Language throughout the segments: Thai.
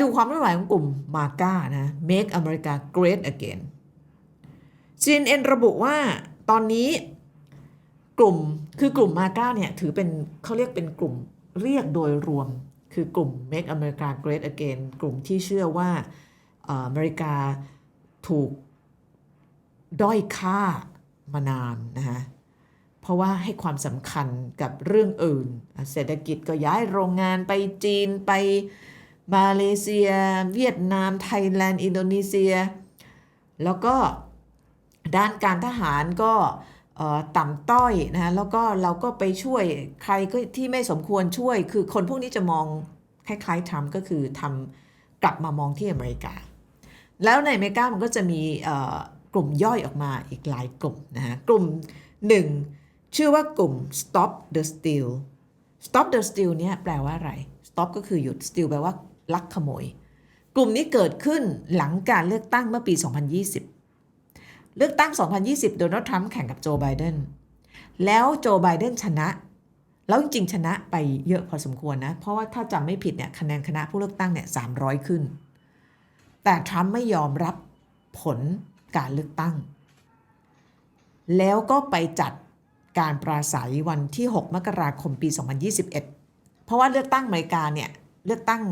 ดูความเคลื่อนไหวของกลุ่มมาก้านะ Make America Great Again CNN ระบุว่าตอนนี้กลุ่มคือกลุ่มมาก้าเนี่ยถือเป็นเขาเรียกเป็นกลุ่มเรียกโดยรวม คือกลุ่ม Make America Great Again กลุ่มที่เชื่อว่าอ่ออเมริกาถูกด้อยค่ามานานนะฮะเพราะว่าให้ความสำคัญกับเรื่องอื่น เศรษฐกิจก็ย้ายโรงงานไปจีนไป มาเลเซีย เวียดนาม ไทยแลนด์ อินโดนีเซีย แล้วก็ด้านการทหารก็ต่ำต้อยนะแล้วก็เราก็ไปช่วยใครก็ที่ไม่สมควรช่วย คือคนพวกนี้จะมองคล้ายๆทำก็คือทำกลับมามองที่อเมริกา แล้วในอเมริกามันก็จะมีกลุ่มย่อยออกมาอีกหลายกลุ่มนะฮะกลุ่มหนึ่งชื่อว่ากลุ่ม stop the steal stop the steal เนี่ยแปลว่าอะไร stop ก็คือหยุด steal แปลว่า ลักขโมย กลุ่มนี้เกิดขึ้นหลังการเลือกตั้งเมื่อปี 2020 เลือกตั้ง 2020 โดนัลด์ทรัมป์แข่งกับโจไบเดนแล้วโจไบเดนชนะ แล้วจริงๆชนะไปเยอะพอสมควรนะ เพราะว่าถ้าจำไม่ผิดเนี่ยคะแนนคณะผู้เลือกตั้งเนี่ย300 ขึ้น แต่ทรัมป์ไม่ยอมรับผลการเลือกตั้ง แล้วก็ไปจัดการปราศัยวันที่ 6 มกราคมปี 2021 เพราะว่าเลือกตั้งอเมริกาเนี่ย เลือกตั้ง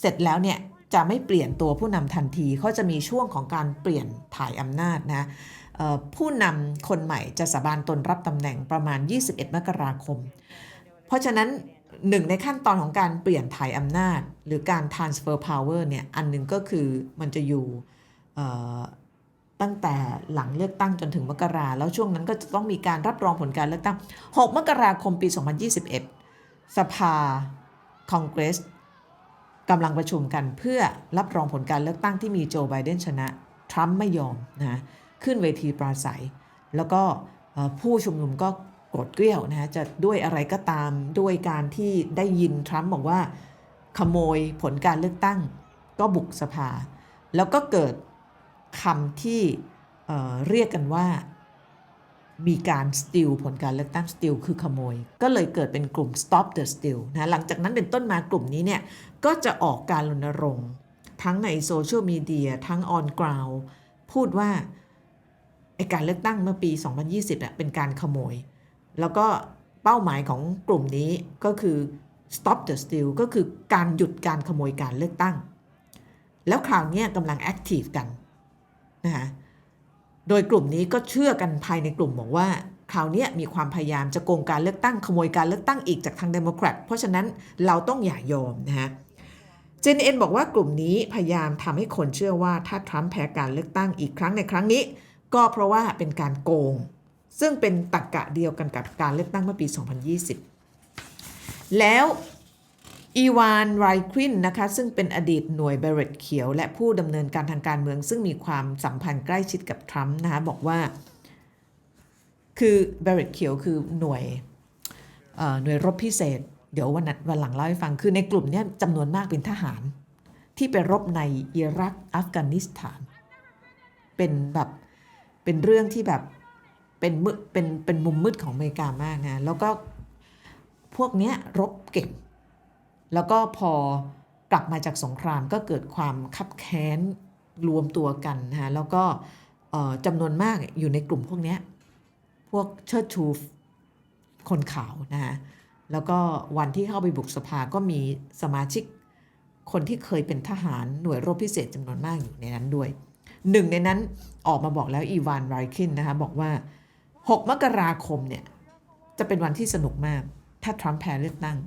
เสร็จแล้วเนี่ยจะไม่เปลี่ยนตัวผู้นำทันทีเขาจะมีช่วงของการเปลี่ยนถ่ายอำนาจนะผู้นำคนใหม่จะสาบานตนรับตำแหน่งประมาณ 21 มกราคม เพราะฉะนั้นหนึ่งในขั้นตอนของการเปลี่ยนถ่ายอำนาจ หรือการ transfer power เนี่ยอันหนึ่งก็คือมันจะอยู่ตั้งแต่หลังเลือกตั้งจนถึงมกราแล้วช่วงนั้นก็จะต้องมีการรับรองผลการเลือกตั้ง 6 มกราคมปี 2021 สภาคองเกรส กำลังประชุมกันเพื่อรับรองผลการเลือกตั้งที่มีโจไบเดนชนะ ทรัมป์ไม่ยอมนะขึ้นเวทีปราศัย แล้วก็ผู้ชุมนุมก็กรธเกรี้ยวนะฮะจะด้วยอะไรก็ตามด้วยการที่ได้ยินทรัมป์บอกว่าขโมยผลการเลือกตั้ง ก็บุกสภา แล้วก็เกิดคำที่เเรียกกันว่า มีการสติลผลการเลือกตั้งสติลคือขโมย ก็เลยเกิดเป็นกลุ่ม stop the steal นะหลังจากนั้นเป็นต้นมากลุ่มนี้เนี่ย ก็จะออกการรณรงค์ ทั้งในโซเชียลมีเดียทั้ง on ground พูดว่าไอการเลือกตั้งเมื่อปี 2020อะเป็นการขโมย แล้วก็เป้าหมายของกลุ่มนี้ก็คือ stop the steal ก็คือการหยุดการขโมยการเลือกตั้ง แล้วคราวนี้กำลัง active กันนะคะ โดยกลุ่มนี้ก็เชื่อกันภายในกลุ่มบอกว่าคราวนี้มีความพยายามจะโกงการเลือกตั้งขโมยการเลือกตั้งอีกจากทางเดโมแครตเพราะฉะนั้นเราต้องอย่ายอมนะฮะเจนเอ็นบอกว่ากลุ่มนี้พยายามทำให้คนเชื่อว่าถ้าทรัมป์แพ้การเลือกตั้งอีกครั้งในครั้งนี้ ก็เพราะว่าเป็นการโกง ซึ่งเป็นตรรกกะเดียวกันกับการเลือกตั้งเมื่อปี 2020 แล้ว อีวานไรควินนะคะซึ่งเป็นอดีตหน่วยเบรตเขียว และผู้ดำเนินการทางการเมือง ซึ่งมีความสัมพันธ์ใกล้ชิดกับทรัมป์นะคะบอกว่า คือเบรตเขียวคือหน่วยหน่วยรบพิเศษ เดี๋ยววันนัดวันหลังเล่าให้ฟัง คือในกลุ่มนี้จำนวนมากเป็นทหาร ที่ไปรบในอิรักอัฟกานิสถาน เป็นแบบเป็นเรื่องที่แบบเป็นมืดเป็นเป็นมุมมืดของอเมริกามากนะแล้วก็พวกเนี้ยรบเก่ง แล้วก็พอกลับมาจากสงครามก็เกิดความคับแค้นรวมตัวกันนะฮะแล้วก็จำนวนมากอยู่ในกลุ่มพวกนี้พวกเชิดชูคนขาวนะฮะแล้วก็วันที่เข้าไปบุกสภาก็มีสมาชิกคนที่เคยเป็นทหารหน่วยรบพิเศษจำนวนมากอยู่ในนั้นด้วย หนึ่งในนั้นออกมาบอกแล้วอีวานไรคินนะคะบอกว่า 6 มกราคมเนี่ย จะเป็นวันที่สนุกมาก ถ้าทรัมป์แพ้เลือกตั้ง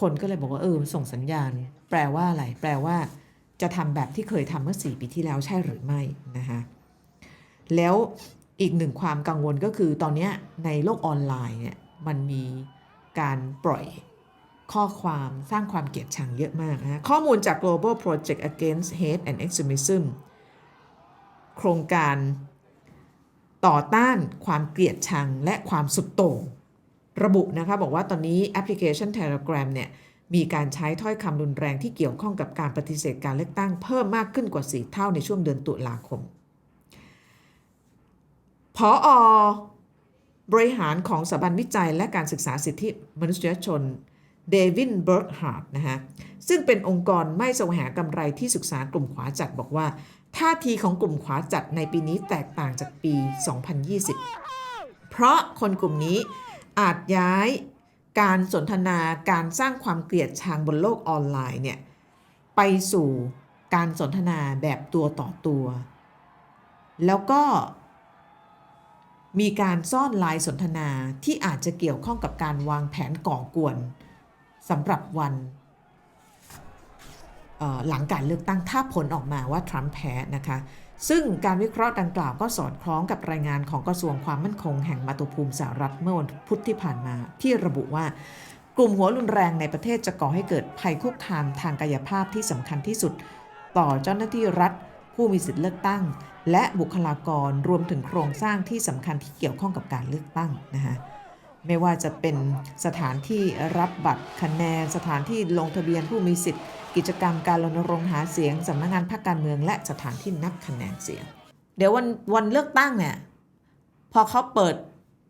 คนก็เลยบอกว่าเออส่งสัญญาณ แปลว่าอะไร แปลว่า จะทำแบบที่เคยทำเมื่อ4ปีที่แล้วใช่หรือไม่นะคะแล้วอีกหนึ่งความกังวลก็คือตอนนี้ในโลกออนไลน์เนี่ยมันมีการปล่อยข้อความสร้างความเกลียดชังเยอะมากนะข้อมูลจาก Global Project Against Hate and Extremism โครงการต่อต้านความเกลียดชังและความสุดโต่ง ระบุนะคะบอกว่าตอนนี้แอปพลิเคชัน Telegram เนี่ยมีการใช้ถ้อยคำรุนแรงที่เกี่ยวข้องกับการปฏิเสธการเลือกตั้งเพิ่มมากขึ้นกว่า 4 เท่าในช่วงเดือนตุลาคมพออบริหารของสถาบันวิจัยและการศึกษาสิทธิมนุษยชนเดวินเบิร์กฮาร์ดนะฮะซึ่งเป็นองค์กรไม่แสวงหากำไรที่ศึกษากลุ่มขวาจัดบอกว่า ท่าทีของกลุ่มขวาจัดในปีนี้แตกต่างจากปี 2020 เพราะคนกลุ่มนี้ อาจย้ายการสนทนาการสร้างความเกลียดชังบนโลกออนไลน์เนี่ยไปสู่การสนทนาแบบตัวต่อตัว แล้วก็มีการซ่อนลายสนทนาที่อาจจะเกี่ยวข้องกับการวางแผนก่อกวนสำหรับวัน หลังการเลือกตั้งถ้าผลออกมาว่าทรัมป์แพ้นะคะซึ่งการวิเคราะห์ดังกล่าวก็สอดคล้องกับรายงานของกระทรวงความมั่นคงแห่งมาตุภูมิสหรัฐเมื่อวันพุธที่ผ่านมา ที่ระบุว่ากลุ่มหัวรุนแรงในประเทศจะก่อให้เกิดภัยคุกคามทางกายภาพที่สำคัญที่สุด ต่อเจ้าหน้าที่รัฐ ผู้มีสิทธิเลือกตั้ง และบุคลากรรวมถึงโครงสร้างที่สำคัญที่เกี่ยวข้องกับการเลือกตั้งนะคะ ไม่ว่าจะเป็นสถานที่รับบัตรคะแนน สถานที่ลงทะเบียนผู้มีสิทธิ์ กิจกรรมการรณรงค์หาเสียงสำนักงานพรรคการเมือง และสถานที่นับคะแนนเสียง เดี๋ยววันวันเลือกตั้งเนี่ยพอเขาเปิด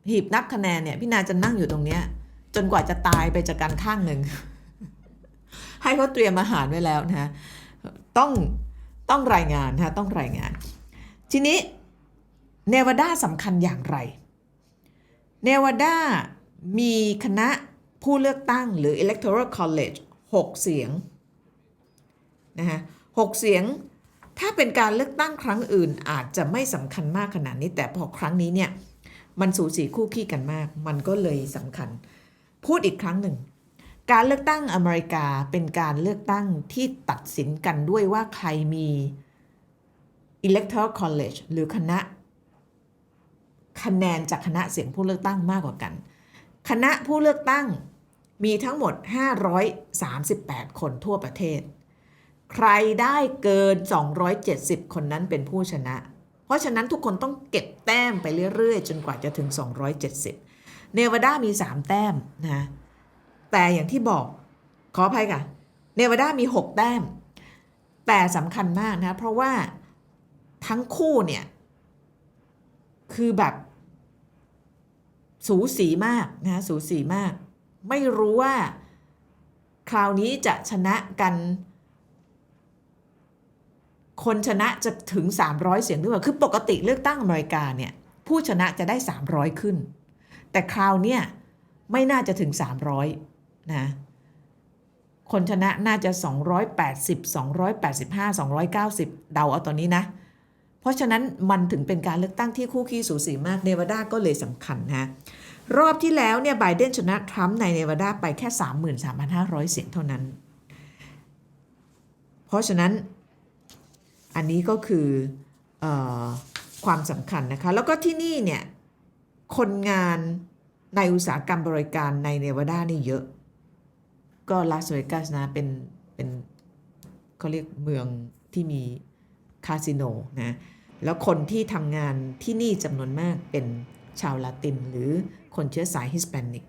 หีบนับคะแนนเนี่ยพี่นาจะนั่งอยู่ตรงเนี้ยจนกว่าจะตายไปจากการข้างหนึ่ง ให้เขาเตรียมอาหารไว้แล้วนะฮะต้องต้องรายงานนะต้องรายงาน ทีนี้เนวาดาสำคัญอย่างไร เนวาดามีคณะผู้เลือกตั้งหรือ electoral college 6 เสียงนะฮะหเสียง ถ้าเป็นการเลือกตั้งครั้งอื่นอาจจะไม่สำคัญมากขนาดนี้ แต่พอครั้งนี้เนี่ยมันสูสีคู่ขี้กันมาก มันก็เลยสำคัญ พูดอีกครั้งหนึ่ง การเลือกตั้งอเมริกาเป็นการเลือกตั้งที่ตัดสินกันด้วยว่าใครมี electoral college หรือคณะ คะแนนจากคณะเสียงผู้เลือกตั้งมากกว่ากัน คณะผู้เลือกตั้งมีทั้งหมด 538 คนทั่วประเทศ ใครได้เกิน 270 คนนั้นเป็นผู้ชนะ เพราะฉะนั้นทุกคนต้องเก็บแต้มไปเรื่อยๆ จนกว่าจะถึง 270 เนวาดามี 3 แต้มนะ แต่อย่างที่บอกขออภัยค่ะ เนวาดามี 6 แต้ม แต่สำคัญมากนะ เพราะว่าทั้งคู่เนี่ย คือแบบ สูสีมากนะสูสีมาก ไม่รู้ว่า คราวนี้จะชนะกัน คนชนะจะถึง 300 เสียงหรือเปล่าคือปกติเลือกตั้งอเมริกาเนี่ยผู้ชนะจะได้ 300 ขึ้น แต่คราวเนี้ยไม่น่าจะถึง 300นะคนชนะน่าจะ 280 285 290 เดาเอาตอนนี้นะ เพราะฉะนั้นมันถึงเป็นการเลือกตั้งที่คู่ขี้สูสีมากเนวาดาก็เลยสำคัญนะรอบที่แล้วเนี่ยไบเดนชนะทรัมป์ในเนวาดาไปแค่ 33,500 เสียงเท่านั้น เพราะฉะนั้นอันนี้ก็คือเออความสำคัญนะคะ แล้วก็ที่นี่เนี่ยคนงานในอุตสาหกรรมบริการในเนวาดานี่เยอะ ก็ลาสเวกัสนะเป็นเป็นเขาเรียกเมืองที่มี คาสิโนนะแล้วคนที่ทำงานที่นี่จำนวนมากเป็นชาวลาติน หรือคนเชื้อสายฮิสแปนิก